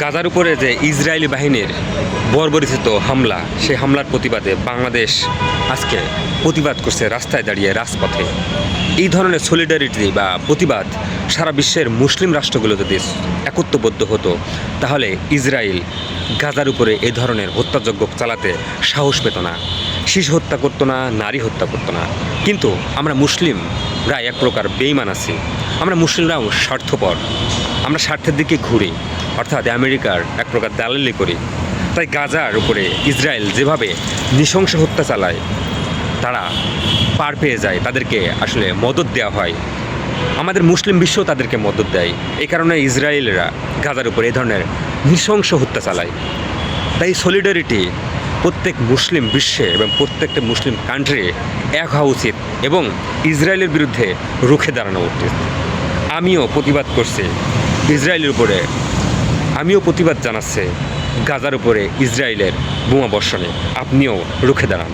গাজার উপরে যে ইসরায়েলি বাহিনীর বর্বরিচিত হামলা, সেই হামলার প্রতিবাদে বাংলাদেশ আজকে প্রতিবাদ করছে রাস্তায় দাঁড়িয়ে রাজপথে। এই ধরনের সলিডারিটি বা প্রতিবাদ সারা বিশ্বের মুসলিম রাষ্ট্রগুলো যদি একত্রবদ্ধ হতো, তাহলে ইসরায়েল গাজার উপরে এই ধরনের হত্যাযজ্ঞ চালাতে সাহস পেত না। শিশু হত্যা করতো না, নারী হত্যা করতো না। কিন্তু আমরা মুসলিমরা এক প্রকার বেইমান আছি। আমরা মুসলিমরাও স্বার্থপর। আমরা স্বার্থের দিকে ঘুরি। অর্থাৎ আমেরিকার এক প্রকার দালালি করি। তাই গাজার উপরে ইসরায়েল যেভাবে নৃশংস হত্যা চালায়, তারা পার পেয়ে যায়, তাদেরকে আসলে মদত দেওয়া হয়। আমাদের মুসলিম বিশ্ব তাদেরকে মদত দেয়। এই কারণে ইসরায়েলরা গাজার উপরে এই ধরনের নৃশংস হত্যা চালায়। তাই সলিডারিটি প্রত্যেক মুসলিম বিশ্বে এবং প্রত্যেকটা মুসলিম কান্ট্রি এক হওয়া উচিত এবং ইসরায়েলের বিরুদ্ধে রুখে দাঁড়ানো উচিত। আমিও প্রতিবাদ করছি ইসরায়েলের উপরে আমিও প্রতিবাদ জানাচ্ছে গাজার উপরে ইসরায়েলের বোমা বর্ষণে। আপনিও রুখে দাঁড়ান।